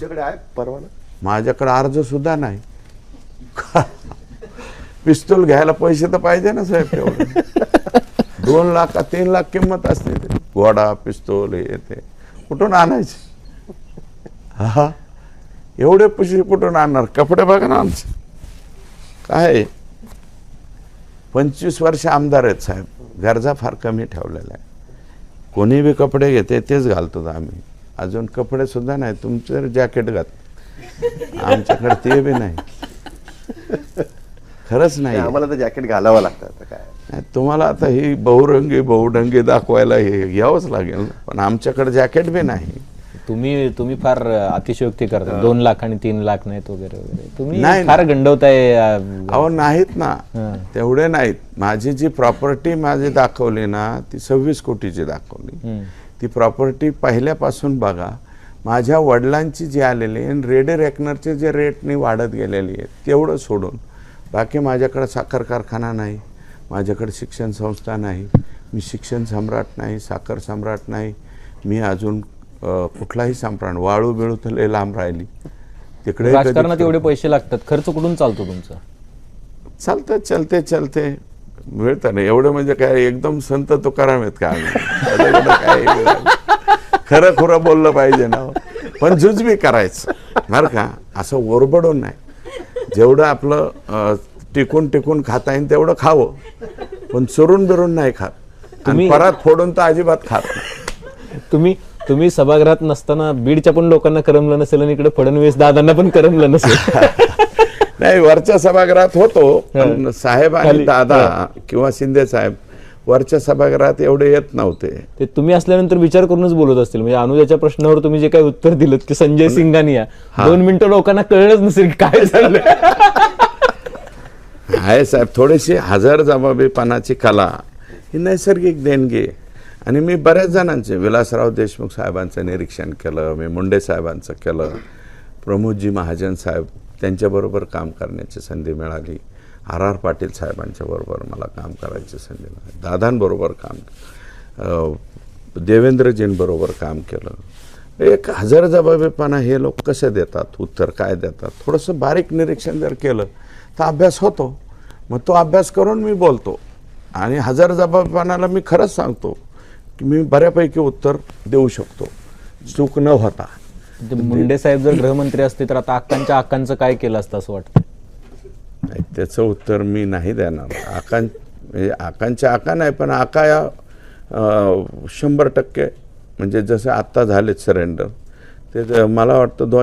तुझ्याकडे आहे परवाना? माझ्याकडे अर्ज सुद्धा नाही. पिस्तूल घ्यायला पैसे तर पाहिजे ना साहेब तेवढे. दोन लाख का तीन लाख किंमत असते ते. घोडा पिस्तूल हे ते. कुठून आणायचे? हा? एवढे पैसे कुठून आणणार? कपडे बघा ना आमचे. काय? आहे? पंचवीस वर्ष आमदार आहेत साहेब. गरजा फार कमी ठेवलेल्या आहे कोणी बी कपडे घेते तेच घालतो आम्ही. अजून कपडे सुद्धा नाही तुमचं जॅकेट घात आमच्याकडे ते बी नाही. खरंच नाही. आम्हाला तर जॅकेट घालावं लागतं काय. तुम्हाला आता ही बहुरंगी बहुडंगी दाखवायला हे घ्यावंच लागेल. पण आमच्याकडे जॅकेट बी नाही. तुम्ही तुम्ही फार अतिशयोक्ती करता. दोन लाख आणि तीन लाख नाहीत वगैरे वगैरे. तुम्ही नाही, फार गंडवताय अं, अहो नाहीत ना. तेवढे नाहीत. माझी जी प्रॉपर्टी माझी दाखवली ना ती सव्वीस कोटीची दाखवली. ती प्रॉपर्टी पहिल्यापासून बघा. माझ्या वडिलांची जी आलेली आहे रेडे रेकनरचे जे रेटनी वाढत गेलेली आहे तेवढं सोडून. बाकी माझ्याकडे साखर कारखाना नाही माझ्याकडे शिक्षण संस्था नाही मी शिक्षण सम्राट नाही साखर सम्राट नाही मी अजून कुठलाही सम्राट वाळू बिळू तर लांब राहिली. तिकडे राजकारणात एवढे पैसे लागतात खर्च कुठून चालतो तुमचा? चालतं चलते चलते मिळतं ना एवढं म्हणजे काय एकदम संत तुकाराम आहेत का आम्ही? काय? खरं खुरं बोललं पाहिजे ना हो. पण जुजबी करायचं बरं का? असं ओरबडून नाही. जेवढं आपलं टिकून टिकून खाता येईल तेवढं खावं. पण चुरून बिरून नाही खात. आणि तुम्ही- परत फोडून तर अजिबात खात तुम्ही तुम्ही सभागृहात नसताना बीडच्या पण लोकांना करमलं नसेल आणि इकडे फडणवीस दादांना पण करमलं नसेल. नाही वरच्या सभागृहात होतो पण साहेब आणि दादा किंवा शिंदे साहेब वरच्या सभागृहात एवढे येत नव्हते. ते तुम्ही असल्यानंतर विचार करूनच बोलत असतील. म्हणजे अनुजाच्या प्रश्नावर तुम्ही जे काही उत्तर दिलं की संजय सिंगानिया दोन मिनिटं लोकांना कळलंच नसेल काय झालं. आहे साहेब थोडीशी हजर जबाबीपणाची कला ही नैसर्गिक देणगी. आणि मी बऱ्याच जणांचे विलासराव देशमुख साहेबांचं निरीक्षण केलं मी मुंडे साहेबांचं केलं प्रमोदजी महाजन साहेब त्यांच्याबरोबर काम करण्याची संधी मिळाली. आर आर पाटील साहेबांच्याबरोबर मला काम करायची संधी मिळाली. दादांबरोबर काम देवेंद्रजींबरोबर काम केलं. एक हजर जबाबीपणा हे लोक कसे देतात? उत्तर काय देतात? थोडंसं बारीक निरीक्षण जर केलं तर अभ्यास होतो. मग तो अभ्यास करून मी बोलतो. आणि हजर जबाबीपणाला मी खरंच सांगतो की मी बऱ्यापैकी उत्तर देऊ शकतो. चूक न होता. मुंडे साहेब जर गृहमंत्री असते तर आता अक्कांच्या अक्कांचं काय केलं असतं असं वाटतं नाही त्याचं उत्तर मी नाही देणार. आकां म्हणजे आकांच्या आका नाही पण आका या शंभर टक्के म्हणजे जसं आत्ता झालेत सरेंडर ते मला वाटतं दोन